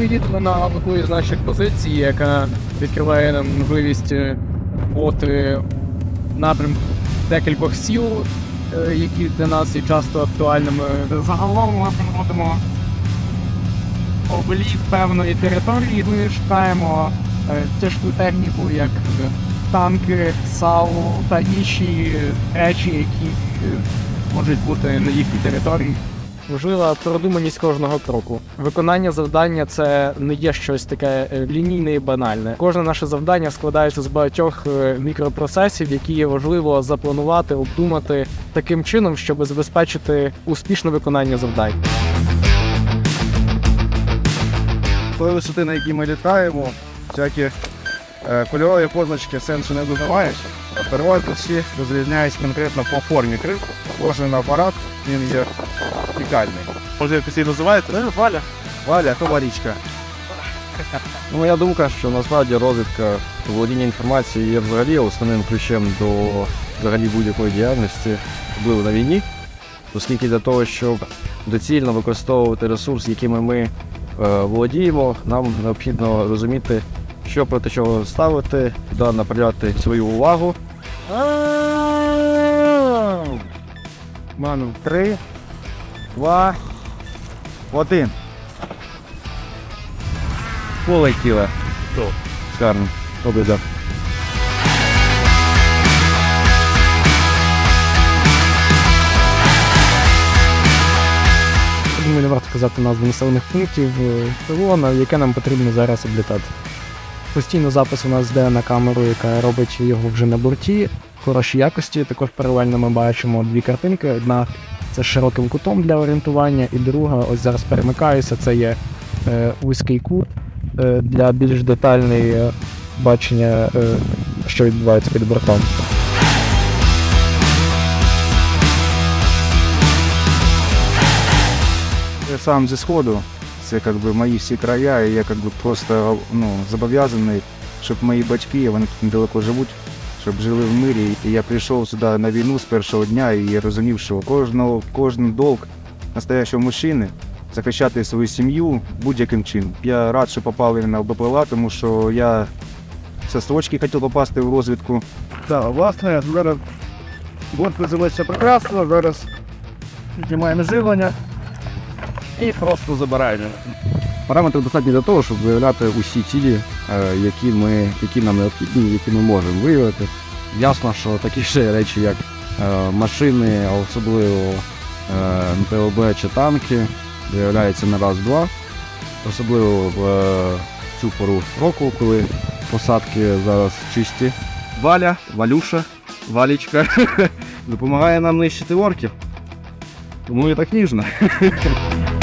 ми їдемо на одну із наших позицій, яка відкриває нам можливість е, бути напрямку декількох сіл, е, які для нас є часто актуальними. Загалом ми проводимо облік певної території, ми шукаємо е, тяжку техніку, як е, танки, САУ та інші речі, які е, можуть бути на їхній території. Важлива продуманість кожного кроку. Виконання завдання це не є щось таке е, лінійне і банальне. Кожне наше завдання складається з багатьох е, мікропроцесів, які є важливо запланувати, обдумати таким чином, щоб забезпечити успішне виконання завдань. Тої висоти, на якій ми літаємо, всякі е, кольорові позначки сенсу не додаваєш. Перевозки всі розрізняються конкретно по формі крил. Кожен апарат він є унікальний. Може якось її називаєте? Валя. Валя, то варічка. Ну, Моя думка, що насправді розвідка володіння інформацією є взагалі основним ключем до взагалі будь-якої діяльності, особливо на війні, оскільки для того, щоб доцільно використовувати ресурс, якими ми е, володіємо, нам необхідно розуміти, що проти чого ставити, куди направляти свою увагу. Ману, три, два, один. Полетіли. Хто? Шикарно. Добре, так. Думаю, не варто казати назву населених пунктів е, на яке нам потрібно зараз облітати. Постійно запис у нас йде на камеру, яка робить його вже на борті, хорошій якості. Також паралельно ми бачимо дві картинки. Одна це широким кутом для орієнтування, і друга, ось зараз перемикаюся, це є е, вузький кут е, для більш детальної бачення, е, що відбувається під бортом. Сам зі сходу, це как би мої всі края, і я как би просто ну, зобов'язаний, щоб мої батьки, вони тут недалеко живуть, щоб жили в мирі. І я прийшов сюди на війну з першого дня і я розумів, що кожного, кожен долг настоящого мужчини захищати свою сім'ю будь-яким чином. Я рад, що попали на БПЛА, тому що я з строчки хотів попасти в розвідку. Так, власне, зараз борт приземлився прекрасно, зараз знімаємо живлення. І просто забираємо. Параметри достатні для того, щоб виявляти усі цілі, е, які, ми, які нам необхідні, які ми можемо виявити. Ясно, що такі ще речі, як е, машини, особливо е, МТОБ чи танки, виявляються на раз-два. Особливо в е, цю пору року, коли посадки зараз чисті. Валя, Валюша, Валічка допомагає нам нищити орків. Тому і так ніжно.